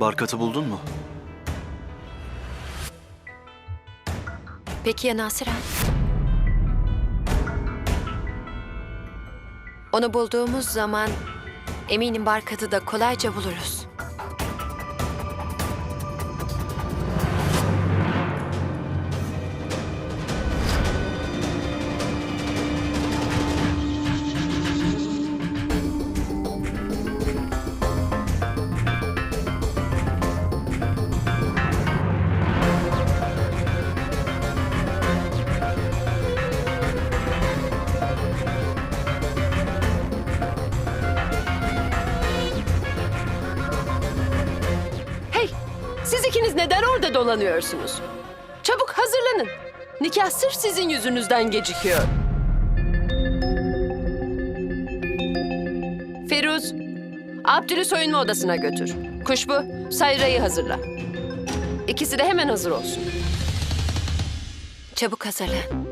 Barkat'ı buldun mu? Peki ya Nasiren? Onu bulduğumuz zaman eminim Barkat'ı da kolayca buluruz. Orada dolanıyorsunuz? Çabuk hazırlanın. Nikah sırf sizin yüzünüzden gecikiyor. Feruz, Abdül'ü soyunma odasına götür. Kuşbu, Sayra'yı hazırla. İkisi de hemen hazır olsun. Çabuk hazırlan.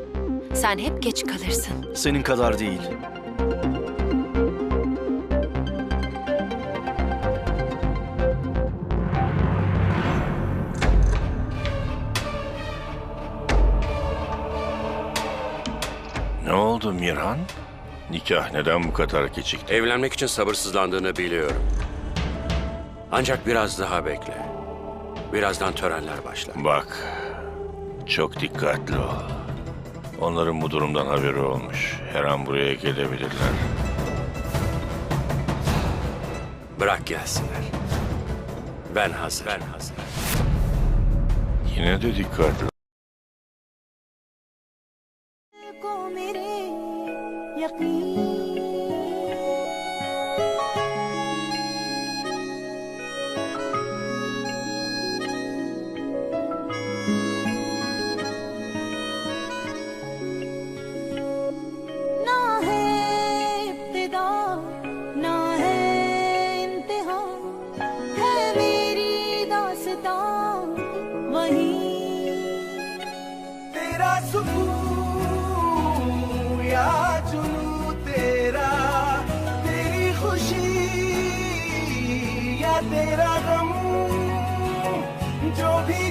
Sen hep geç kalırsın. Senin kadar değil. Oldu Mirhan? Nikah neden bu kadar gecikti? Evlenmek için sabırsızlandığını biliyorum. Ancak biraz daha bekle. Birazdan törenler başlar. Bak, çok dikkatli ol. Onların bu durumdan haberi olmuş. Her an buraya gelebilirler. Bırak gelsinler. Ben hazır. Ben hazır. Yine de dikkatli सुकून तेरा तेरी खुशी या तेरा गम जो भी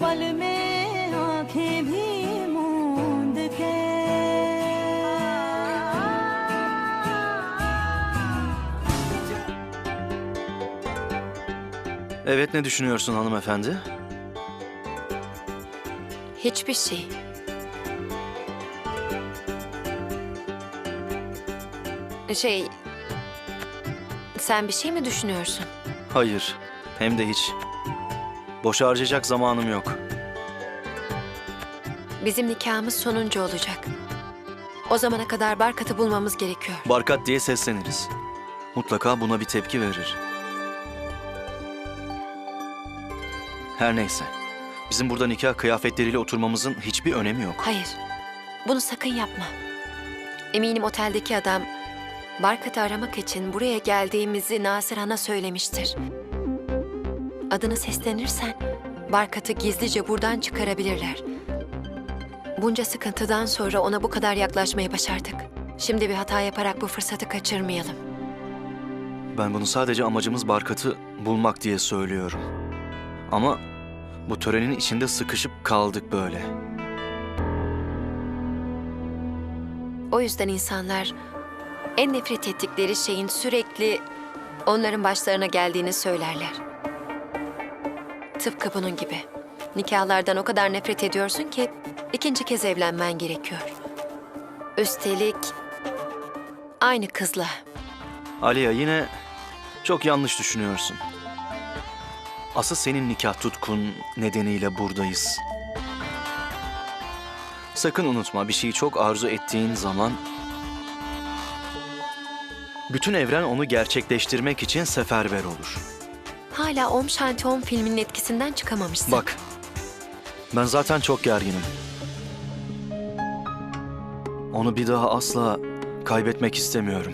पल में आंखें भी मूंद के Evet ne düşünüyorsun hanımefendi? Hiçbir şey. Şey... Sen bir şey mi düşünüyorsun? Hayır. Hem de hiç. Boş harcayacak zamanım yok. Bizim nikahımız sonuncu olacak. O zamana kadar Barkat'ı bulmamız gerekiyor. Barkat diye sesleniriz. Mutlaka buna bir tepki verir. Her neyse. Bizim burada nikah kıyafetleriyle oturmamızın hiçbir önemi yok. Hayır. Bunu sakın yapma. Eminim oteldeki adam Barkat'ı aramak için buraya geldiğimizi Nasir Han'a söylemiştir. Adını seslenirsen Barkat'ı gizlice buradan çıkarabilirler. Bunca sıkıntıdan sonra ona bu kadar yaklaşmayı başardık. Şimdi bir hata yaparak bu fırsatı kaçırmayalım. Ben bunu sadece amacımız Barkat'ı bulmak diye söylüyorum. Ama bu törenin içinde sıkışıp kaldık böyle. O yüzden insanlar en nefret ettikleri şeyin sürekli onların başlarına geldiğini söylerler. Tıpkı bunun gibi. Nikahlardan o kadar nefret ediyorsun ki ikinci kez evlenmen gerekiyor. Üstelik aynı kızla. Aliya yine çok yanlış düşünüyorsun. Asıl senin nikah tutkun nedeniyle buradayız. Sakın unutma bir şeyi çok arzu ettiğin zaman bütün evren onu gerçekleştirmek için seferber olur. Hala Om Shanti Om filminin etkisinden çıkamamışsın. Bak, ben zaten çok gerginim. Onu bir daha asla kaybetmek istemiyorum.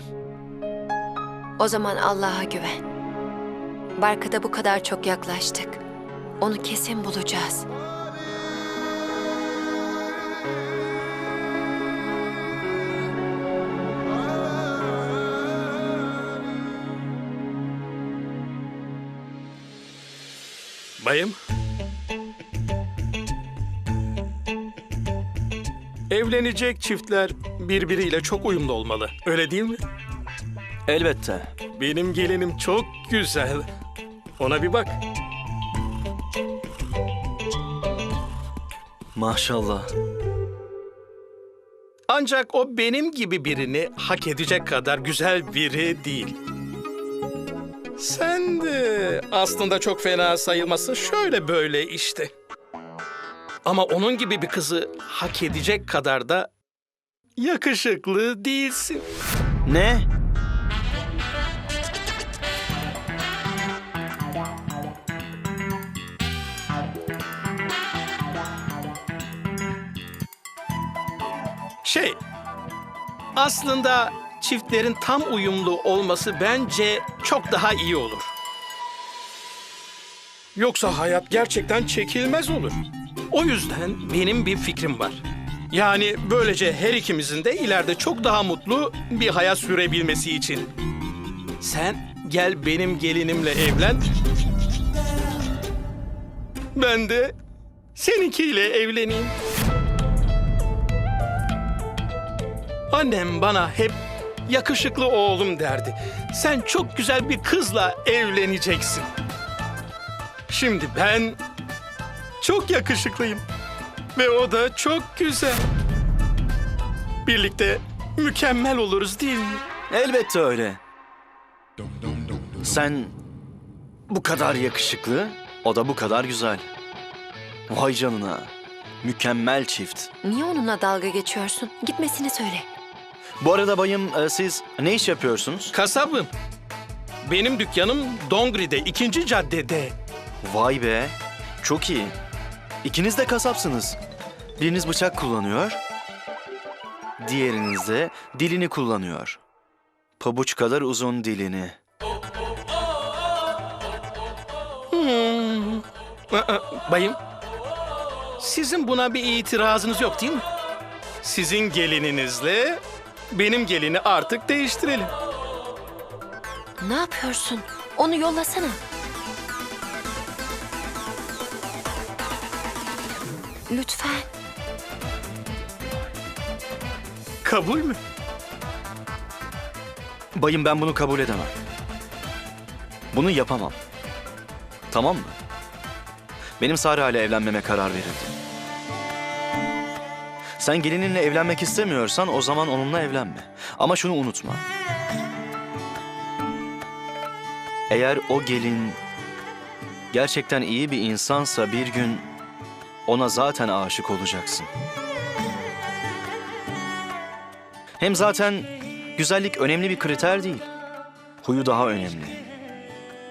O zaman Allah'a güven. Barkada bu kadar çok yaklaştık. Onu kesin bulacağız. Bayım. Evlenecek çiftler birbiriyle çok uyumlu olmalı. Öyle değil mi? Elbette. Benim gelinim çok güzel. Ona bir bak. Maşallah. Ancak o benim gibi birini hak edecek kadar güzel biri değil. Sen de aslında çok fena sayılmasın. Şöyle böyle işte. Ama onun gibi bir kızı hak edecek kadar da yakışıklı değilsin. Ne? Şey, aslında çiftlerin tam uyumlu olması bence çok daha iyi olur. Yoksa hayat gerçekten çekilmez olur. O yüzden benim bir fikrim var. Yani böylece her ikimizin de ileride çok daha mutlu bir hayat sürebilmesi için. Sen gel benim gelinimle evlen. Ben de seninkiyle evleneyim. Annem bana hep yakışıklı oğlum derdi. Sen çok güzel bir kızla evleneceksin. Şimdi ben çok yakışıklıyım ve o da çok güzel. Birlikte mükemmel oluruz değil mi? Elbette öyle. Sen bu kadar yakışıklı, o da bu kadar güzel. Vay canına. Mükemmel çift. Niye onunla dalga geçiyorsun? Gitmesini söyle. Bu arada bayım e, siz ne iş yapıyorsunuz? Kasabım. Benim dükkanım Dongri'de, ikinci caddede. Vay be. Çok iyi. İkiniz de kasapsınız. Biriniz bıçak kullanıyor. Diğeriniz de dilini kullanıyor. Pabuç kadar uzun dilini. Aa, Bayım, sizin buna bir itirazınız yok değil mi? Sizin gelininizle benim gelini artık değiştirelim. Ne yapıyorsun? Onu yollasana. Lütfen. Kabul mü? Bayım ben bunu kabul edemem. Bunu yapamam. Tamam mı? Benim Sara ile evlenmeme karar verildi. Sen gelininle evlenmek istemiyorsan o zaman onunla evlenme. Ama şunu unutma. Eğer o gelin gerçekten iyi bir insansa bir gün ona zaten aşık olacaksın. Hem zaten güzellik önemli bir kriter değil. Huyu daha önemli.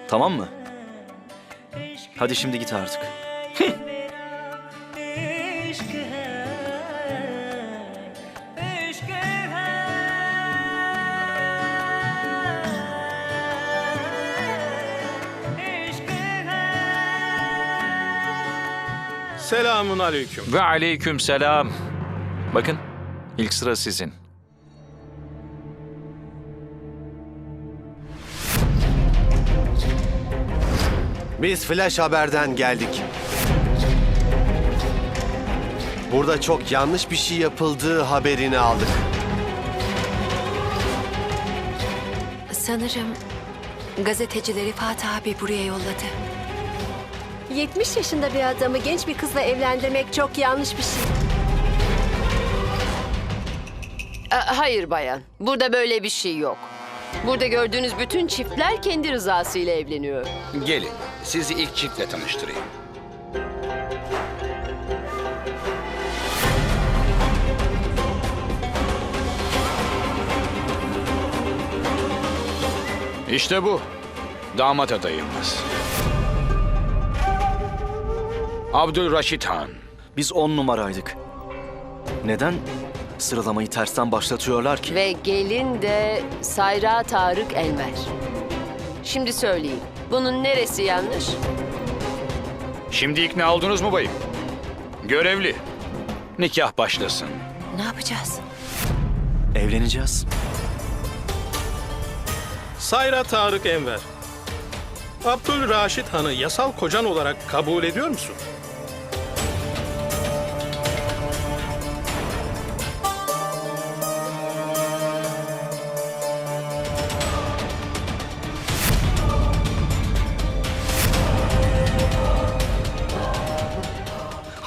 Tamam mı? Hadi şimdi git artık. Selamun aleyküm. Ve aleyküm selam. Bakın, ilk sıra sizin. Biz Flash Haber'den geldik. Burada çok yanlış bir şey yapıldığı haberini aldık. Sanırım gazetecileri Fatih abi buraya yolladı. 70 yaşında bir adamı genç bir kızla evlendirmek çok yanlış bir şey. hayır bayan. Burada böyle bir şey yok. Burada gördüğünüz bütün çiftler kendi rızasıyla evleniyor. Gelin, sizi ilk çiftle tanıştırayım. İşte bu, damat adayımız. Abdülraşit Han. Biz on numaraydık. Neden sıralamayı tersten başlatıyorlar ki? Ve gelin de Sayra Tarık Elmer. Şimdi söyleyin. Bunun neresi yanlış? Şimdi ikna oldunuz mu bayım? Görevli. Nikah başlasın. Ne yapacağız? Evleneceğiz. Sayra Tarık Enver. Abdülraşit Han'ı yasal kocan olarak kabul ediyor musun?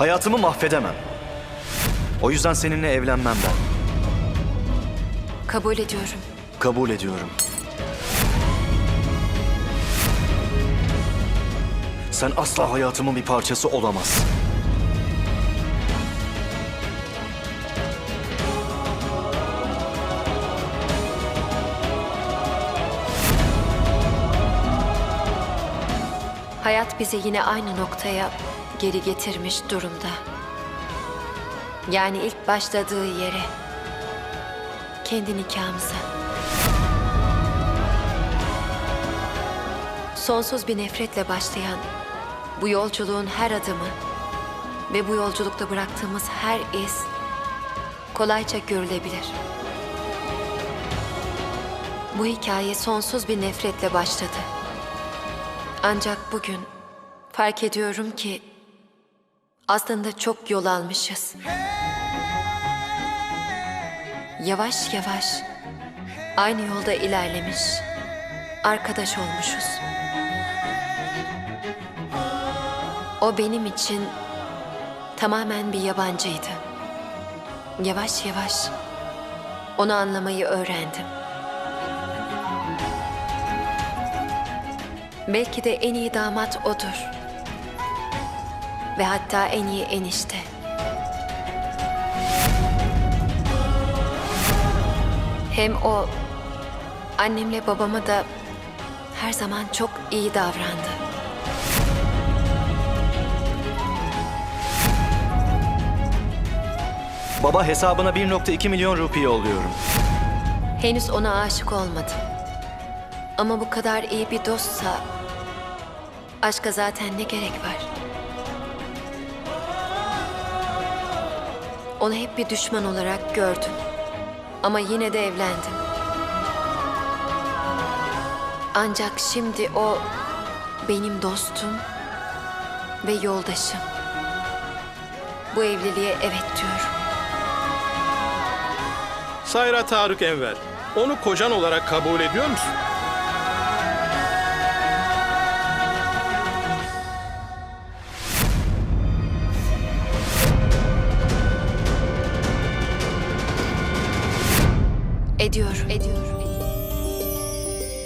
Hayatımı mahvedemem. O yüzden seninle evlenmem ben. Kabul ediyorum. Kabul ediyorum. Sen asla hayatımın bir parçası olamazsın. Hayat bizi yine aynı noktaya geri getirmiş durumda. Yani ilk başladığı yere. Kendi nikahımıza. Sonsuz bir nefretle başlayan bu yolculuğun her adımı ve bu yolculukta bıraktığımız her iz kolayca görülebilir. Bu hikaye sonsuz bir nefretle başladı. Ancak bugün fark ediyorum ki aslında çok yol almışız. Yavaş yavaş aynı yolda ilerlemiş, arkadaş olmuşuz. O benim için tamamen bir yabancıydı. Yavaş yavaş onu anlamayı öğrendim. Belki de en iyi damat odur. Ve hatta en iyi enişte. Hem o annemle babama da her zaman çok iyi davrandı. Baba hesabına 1.2 milyon rupi yolluyorum. Henüz ona aşık olmadım. Ama bu kadar iyi bir dostsa aşka zaten ne gerek var? Onu hep bir düşman olarak gördüm. Ama yine de evlendim. Ancak şimdi o benim dostum ve yoldaşım. Bu evliliğe evet diyorum. Sayra Tarık Enver, onu kocan olarak kabul ediyor musun?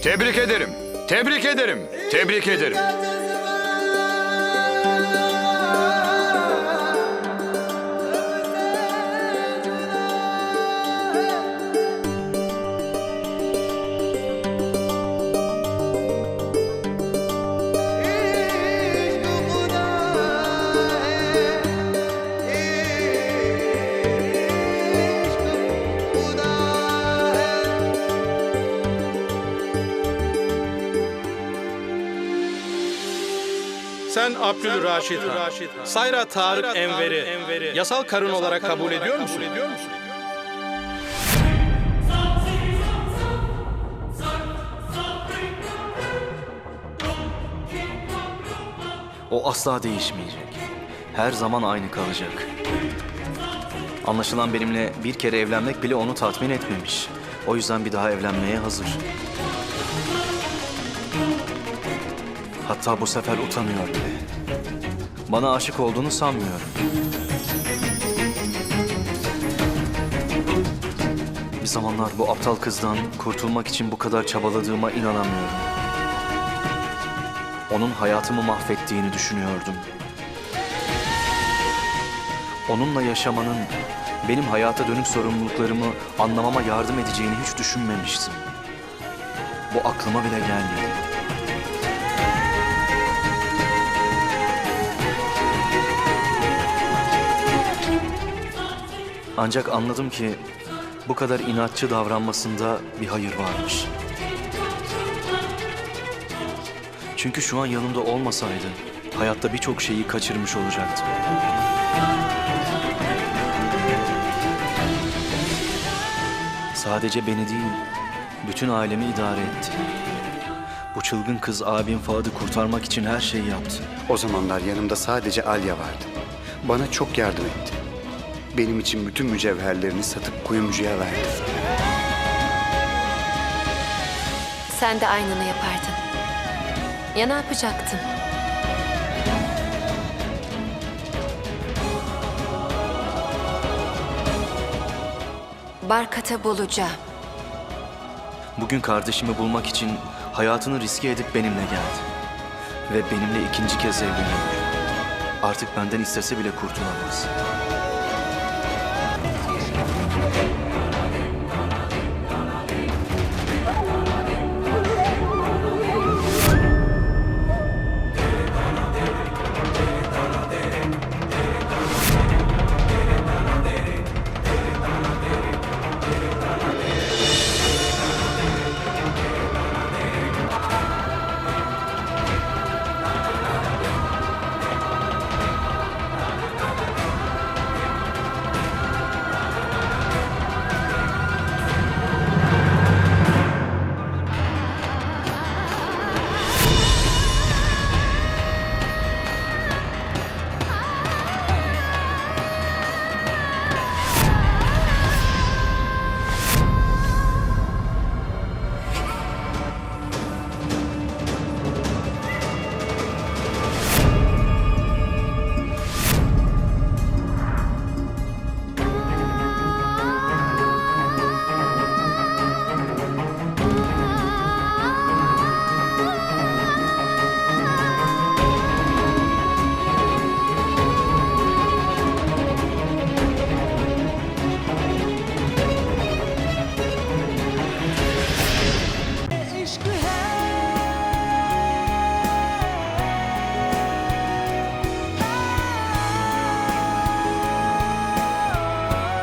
Tebrik ederim. Tebrik ederim. Tebrik ederim. Sen Abdülraşit Han, Sayra Tarık Enver'i yasal karın olarak kabul ediyor musun? O asla değişmeyecek. Her zaman aynı kalacak. Anlaşılan benimle bir kere evlenmek bile onu tatmin etmemiş. O yüzden bir daha evlenmeye hazır. Hatta bu sefer utanıyor bile. Bana aşık olduğunu sanmıyorum. Bir zamanlar bu aptal kızdan kurtulmak için bu kadar çabaladığıma inanamıyorum. Onun hayatımı mahvettiğini düşünüyordum. Onunla yaşamanın benim hayata dönük sorumluluklarımı anlamama yardım edeceğini hiç düşünmemiştim. Bu aklıma bile gelmedi. Ancak anladım ki bu kadar inatçı davranmasında bir hayır varmış. Çünkü şu an yanımda olmasaydı hayatta birçok şeyi kaçırmış olacaktım. Sadece beni değil, bütün ailemi idare etti. Bu çılgın kız abim Fuad'ı kurtarmak için her şeyi yaptı. O zamanlar yanımda sadece Alya vardı. Bana çok yardım etti. Benim için bütün mücevherlerini satıp kuyumcuya verdi. Sen de aynını yapardın. Ya ne yapacaktın? Barkat'ı bulacağım. Bugün kardeşimi bulmak için hayatını riske edip benimle geldi. Ve benimle ikinci kez evleniyor. Artık benden istese bile kurtulamaz.